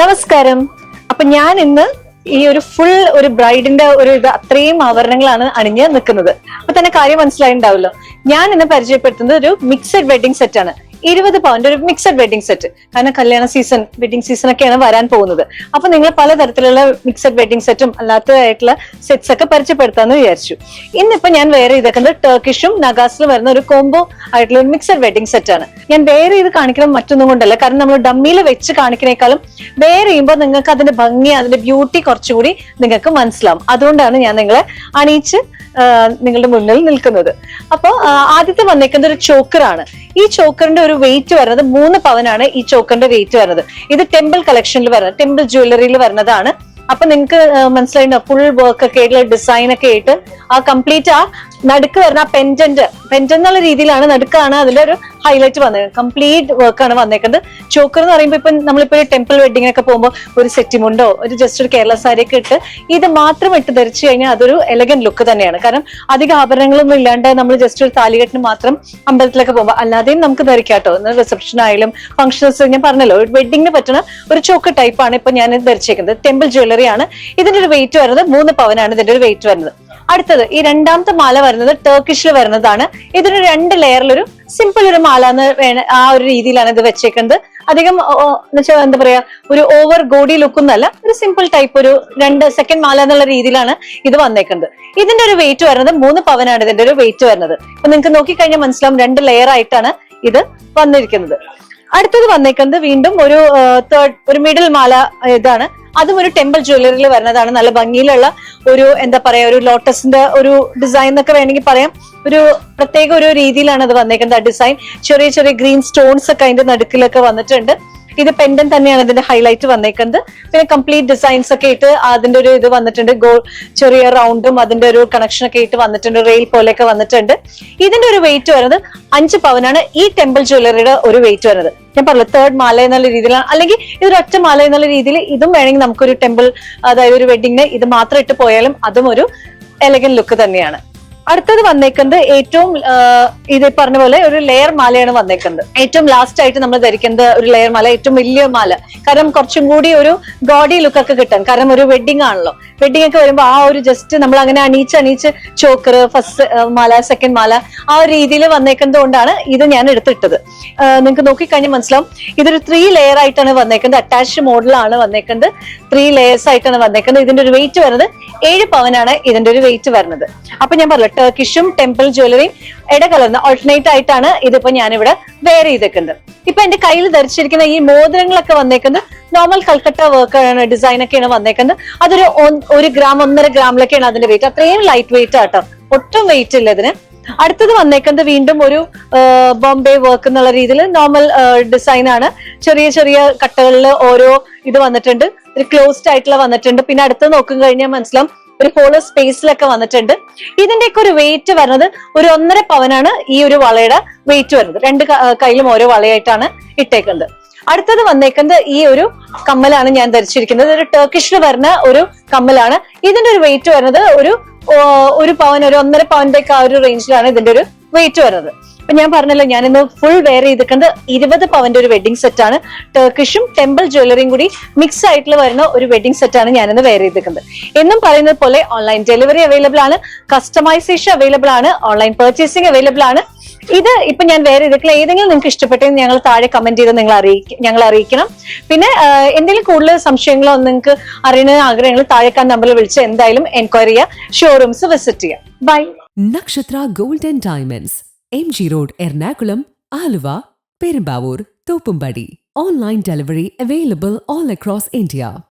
നമസ്കാരം. അപ്പൊ ഞാൻ ഇന്ന് ഈ ഒരു ഫുൾ ഒരു ബ്രൈഡിന്റെ ഒരു ഇത് അത്രയും ആവരണങ്ങളാണ് അണിഞ്ഞ് നിൽക്കുന്നത്. അപ്പൊ തന്നെ കാര്യം മനസ്സിലായിട്ടുണ്ടാവല്ലോ ഞാൻ ഇന്ന് പരിചയപ്പെടുത്തുന്നത് ഒരു മിക്സഡ് വെഡിങ് സെറ്റ് ആണ്. ഇരുപത് പൗണ്ട് ഒരു മിക്സഡ് വെഡിങ് സെറ്റ് കാരണം കല്യാണ സീസൺ വെഡിങ് സീസൺ ഒക്കെയാണ് വരാൻ പോകുന്നത്. അപ്പൊ നിങ്ങൾ പലതരത്തിലുള്ള മിക്സഡ് വെഡിങ് സെറ്റും അല്ലാത്തതായിട്ടുള്ള സെറ്റ്സ് ഒക്കെ പരിചയപ്പെടുത്താന്ന് വിചാരിച്ചു. ഇന്നിപ്പോ ഞാൻ വേറെ ഇതൊക്കെ ടർക്കിഷും നഗാസിലും വരുന്ന ഒരു കോംബോ ആയിട്ടുള്ള ഒരു മിക്സഡ് വെഡിങ് സെറ്റ് ആണ്. ഞാൻ വേറെ ഇത് കാണിക്കണം മറ്റൊന്നും കൊണ്ടല്ല. കാരണം നമ്മൾ ഡമ്മിയിൽ വെച്ച് കാണിക്കുന്നേക്കാളും വേറെ ചെയ്യുമ്പോൾ നിങ്ങൾക്ക് അതിന്റെ ഭംഗി അതിന്റെ ബ്യൂട്ടി കുറച്ചുകൂടി നിങ്ങൾക്ക് മനസ്സിലാവും. അതുകൊണ്ടാണ് ഞാൻ നിങ്ങളെ അണിയിച്ച് നിങ്ങളുടെ മുന്നിൽ നിൽക്കുന്നത്. അപ്പോ ആദ്യത്തെ വന്നേക്കുന്ന ഒരു ചോക്കറാണ് ഈ ചോക്കറിന്റെ ഒരു വെയിറ്റ് വരുന്നത് മൂന്ന് പവനാണ് ഈ ചോക്കറിന്റെ വെയിറ്റ് വരുന്നത്. ഇത് ടെമ്പിൾ കളക്ഷനിൽ വരുന്നത് ടെമ്പിൾ ജ്വല്ലറിയിൽ വരുന്നതാണ്. അപ്പൊ നിങ്ങൾക്ക് മനസ്സിലായി ഫുൾ വർക്ക് ഒക്കെ ആയിട്ടുള്ള ഡിസൈൻ ഒക്കെ ആയിട്ട് ആ കംപ്ലീറ്റ് ആ നടുക്ക് വരുന്ന പെൻഡന്റ് പെൻഡന്റ് എന്നുള്ള രീതിയിലാണ് നടുക്കാണ് ഒരു ഹൈലൈറ്റ് വന്നത്. കംപ്ലീറ്റ് വർക്കാണ് വന്നേക്കുന്നത്. ചോക്കർ എന്ന് പറയുമ്പോൾ ഇപ്പൊ നമ്മളിപ്പോ ഒരു ടെമ്പിൾ വെഡിങ്ങിനൊക്കെ പോകുമ്പോൾ ഒരു സെറ്റിമുണ്ടോ ഒരു ജസ്റ്റ് ഒരു കേരള സാരി ഒക്കെ ഇട്ട് ഇത് മാത്രം ഇട്ട് ധരിച്ചു കഴിഞ്ഞാൽ അതൊരു എലഗന്റ് ലുക്ക് തന്നെയാണ്. കാരണം അധിക ആഭരണങ്ങളൊന്നും ഇല്ലാണ്ട് നമ്മൾ ജസ്റ്റ് ഒരു താലികെട്ടിന് മാത്രം അമ്പലത്തിലൊക്കെ പോകുമ്പോൾ അല്ലാതെയും നമുക്ക് ധരിക്കാട്ടോ റിസപ്ഷൻ ആയാലും ഫംഗ്ഷൻസ് ഞാൻ പറഞ്ഞല്ലോ. ഒരു വെഡിങ്ങിന് പറ്റുന്ന ഒരു ചോക്ക് ടൈപ്പാണ് ഇപ്പൊ ഞാൻ ധരിച്ചേക്കുന്നത്. ടെമ്പിൾ ജ്വല്ലറി ആണ്. ഇതിന്റെ ഒരു വെയിറ്റ് വരുന്നത് മൂന്ന് പവനാണ് ഇതിന്റെ ഒരു വെയിറ്റ് വരുന്നത്. അടുത്തത് ഈ രണ്ടാമത്തെ മാല വരുന്നത് ടർക്കിഷിൽ വരുന്നതാണ്. ഇതിന് രണ്ട് ലെയറിലൊരു സിമ്പിൾ ഒരു മാല എന്ന് വേണ ആ ഒരു രീതിയിലാണ് ഇത് വെച്ചേക്കുന്നത്. അധികം എന്താ പറയാ ഒരു ഓവർ ഗോഡി ലുക്ക് ഒന്നല്ല ഒരു സിമ്പിൾ ടൈപ്പ് ഒരു രണ്ട് സെക്കൻഡ് മാല എന്നുള്ള രീതിയിലാണ് ഇത് വന്നേക്കുന്നത്. ഇതിന്റെ ഒരു വെയിറ്റ് വരുന്നത് മൂന്ന് പവനാണ് ഇതിന്റെ ഒരു വെയിറ്റ് വരുന്നത്. അപ്പൊ നിങ്ങൾക്ക് നോക്കിക്കഴിഞ്ഞാൽ മനസ്സിലാവും രണ്ട് ലെയർ ആയിട്ടാണ് ഇത് വന്നിരിക്കുന്നത്. അടുത്തത് വന്നേക്കുന്നത് വീണ്ടും ഒരു തേർഡ് ഒരു മിഡിൽ മാല ഇതാണ്. അതും ഒരു ടെമ്പിൾ ജ്വല്ലറിയിൽ വരുന്നതാണ്. നല്ല ഭംഗിയിലുള്ള ഒരു എന്താ പറയാ ഒരു ലോട്ടസിന്റെ ഒരു ഡിസൈൻ എന്നൊക്കെ വേണമെങ്കിൽ പറയാം. ഒരു പ്രത്യേക ഒരു രീതിയിലാണ് അത് വന്നേക്കുന്നത് ആ ഡിസൈൻ ചെറിയ ചെറിയ ഗ്രീൻ സ്റ്റോൺസ് ഒക്കെ അതിന്റെ നടുക്കിലൊക്കെ വന്നിട്ടുണ്ട്. ഇത് പെൻഡൻ തന്നെയാണ് ഇതിന്റെ ഹൈലൈറ്റ് വന്നേക്കുന്നത്. പിന്നെ കംപ്ലീറ്റ് ഡിസൈൻസ് ഒക്കെ ഇട്ട് അതിന്റെ ഒരു ഇത് വന്നിട്ടുണ്ട്. ഗോൾ ചെറിയ റൗണ്ടും അതിന്റെ ഒരു കണക്ഷൻ ഒക്കെ ഇട്ട് വന്നിട്ടുണ്ട്. റെയിൽ പോലെയൊക്കെ വന്നിട്ടുണ്ട്. ഇതിന്റെ ഒരു വെയിറ്റ് വരുന്നത് അഞ്ച് പവനാണ്. ഈ ടെമ്പിൾ ജ്വല്ലറിയുടെ ഒരു വെയിറ്റ് വരുന്നത്. ഞാൻ പറഞ്ഞു തേർഡ് മാല എന്നുള്ള രീതിയിലാണ്. അല്ലെങ്കിൽ ഇതൊരു ഒറ്റ മാല എന്നുള്ള രീതിയിൽ ഇതും വേണമെങ്കിൽ നമുക്കൊരു ടെമ്പിൾ അതായത് ഒരു വെഡിങ്ങിന് ഇത് മാത്രം ഇട്ട് പോയാലും അതും ഒരു എലഗൻ ലുക്ക് തന്നെയാണ്. അടുത്തത് വന്നേക്കുന്നത് ഏറ്റവും ഇത് പറഞ്ഞ പോലെ ഒരു ലെയർ മാലയാണ് വന്നേക്കുന്നത്. ഏറ്റവും ലാസ്റ്റ് ആയിട്ട് നമ്മൾ ധരിക്കുന്നത് ഒരു ലെയർ മാല ഏറ്റവും വലിയ മാല. കാരണം കുറച്ചും കൂടി ഒരു ഗോഡി ലുക്ക് ഒക്കെ കിട്ടാൻ കാരണം ഒരു വെഡിങ് ആണല്ലോ. വെഡിങ് ഒക്കെ വരുമ്പോൾ ആ ഒരു ജസ്റ്റ് നമ്മൾ അങ്ങനെ അണീച്ച് അണീച്ച് ചോക്കർ ഫസ്റ്റ് മാല സെക്കൻഡ് മാല ആ ഒരു രീതിയിൽ വന്നേക്കുന്നത് കൊണ്ടാണ് ഇത് ഞാൻ എടുത്തിട്ടത്. നിങ്ങൾക്ക് നോക്കിക്കഴിഞ്ഞാൽ മനസ്സിലാവും. ഇതൊരു ത്രീ ലെയർ ആയിട്ടാണ് വന്നേക്കുന്നത്. അറ്റാച്ച് മോഡലാണ് വന്നേക്കുന്നത്. ത്രീ ലെയേഴ്സ് ആയിട്ടാണ് വന്നേക്കുന്നത്. ഇതിന്റെ ഒരു വെയിറ്റ് വരുന്നത് ഏഴ് പവനാണ് ഇതിന്റെ ഒരു വെയിറ്റ് വരുന്നത്. അപ്പൊ ഞാൻ പറഞ്ഞു ടർക്കിഷും ടെമ്പിൾ ജ്വല്ലറിയും ഇടകലർന്ന് ഓൾട്ടർനേറ്റ് ആയിട്ടാണ് ഇതിപ്പോ ഞാനിവിടെ വെയർ ചെയ്തേക്കുന്നത്. ഇപ്പൊ എന്റെ കയ്യിൽ ധരിച്ചിരിക്കുന്ന ഈ മോതിരങ്ങളൊക്കെ വന്നേക്കുന്നത് നോർമൽ കൽക്കട്ട വർക്ക് ഡിസൈൻ ഒക്കെയാണ് വന്നേക്കുന്നത്. അതൊരു ഒരു ഗ്രാം ഒന്നര ഗ്രാമിലൊക്കെയാണ് അതിന്റെ വെയിറ്റ് അത്രയും ലൈറ്റ് വെയിറ്റ് ആട്ടോ. ഒട്ടും വെയിറ്റ് ഇല്ല ഇതിന്. അടുത്തത് വന്നേക്കുന്നത് വീണ്ടും ഒരു ബോംബെ വർക്ക് എന്നുള്ള രീതിയിൽ നോർമൽ ഡിസൈൻ ആണ്. ചെറിയ ചെറിയ കട്ടകളിൽ ഓരോ ഇത് വന്നിട്ടുണ്ട്. ഒരു ക്ലോസ്ഡ് ആയിട്ടുള്ള വന്നിട്ടുണ്ട്. പിന്നെ അടുത്ത് നോക്കും കഴിഞ്ഞാൽ മനസ്സിലാവും. ഒരു ഹോളോ സ്പേസിലൊക്കെ വന്നിട്ടുണ്ട്. ഇതിന്റെയൊക്കെ ഒരു വെയിറ്റ് വരുന്നത് ഒരു ഒന്നര പവനാണ് ഈ ഒരു വളയുടെ വെയിറ്റ് വരുന്നത്. രണ്ട് കയ്യിലും ഓരോ വളയായിട്ടാണ് ഇട്ടേക്കുന്നത്. അടുത്തത് വന്നേക്കുന്നത് ഈ ഒരു കമ്മലാണ് ഞാൻ ധരിച്ചിരിക്കുന്നത്. ഒരു ടർക്കിഷിൽ വരുന്ന ഒരു കമ്മലാണ്. ഇതിന്റെ ഒരു വെയിറ്റ് വരുന്നത് ഒരു ഒരു പവൻ ഒരു ഒന്നര പവന്റെ ആ ഒരു റേഞ്ചിലാണ് ഇതിന്റെ ഒരു വെയിറ്റ് വരുന്നത്. അപ്പൊ ഞാൻ പറഞ്ഞല്ലോ ഞാൻ ഇന്ന് ഫുൾ വെയർ ചെയ്തിട്ടുണ്ട് ഇരുപത് പവന്റെ ഒരു വെഡിങ് സെറ്റ് ആണ്. ടർക്കിഷും ടെമ്പിൾ ജ്വല്ലറിയും കൂടി മിക്സ് ആയിട്ടുള്ള വരുന്ന ഒരു വെഡിങ് സെറ്റ് ആണ് ഞാൻ ഇന്ന് വെയർ ചെയ്തിരിക്കുന്നത്. എന്നും പറയുന്നത് പോലെ ഓൺലൈൻ ഡെലിവറി അവൈലബിൾ ആണ് കസ്റ്റമൈസേഷൻ അവൈലബിൾ ആണ് ഓൺലൈൻ പർച്ചേസിംഗ് അവൈലബിൾ ആണ്. ഇത് ഇപ്പൊ ഞാൻ വേറെ ഇതൊക്കെ ഏതെങ്കിലും നിങ്ങൾക്ക് ഇഷ്ടപ്പെട്ടെങ്കിൽ ഞങ്ങൾ താഴെ കമന്റ് ചെയ്ത് നിങ്ങൾ അറിയിക്കും ഞങ്ങൾ അറിയിക്കണം. പിന്നെ എന്തെങ്കിലും കൂടുതൽ സംശയങ്ങളോ നിങ്ങൾക്ക് അറിയണ ആഗ്രഹങ്ങൾ താഴെ നമ്പറിൽ വിളിച്ച് എന്തായാലും എൻക്വയറി ചെയ്യുക ഷോറൂംസ് വിസിറ്റ് ചെയ്യുക by Nakshatra gold and diamonds M G road Ernakulam Aluva Perumbavoor Thoppumpady online delivery available all across India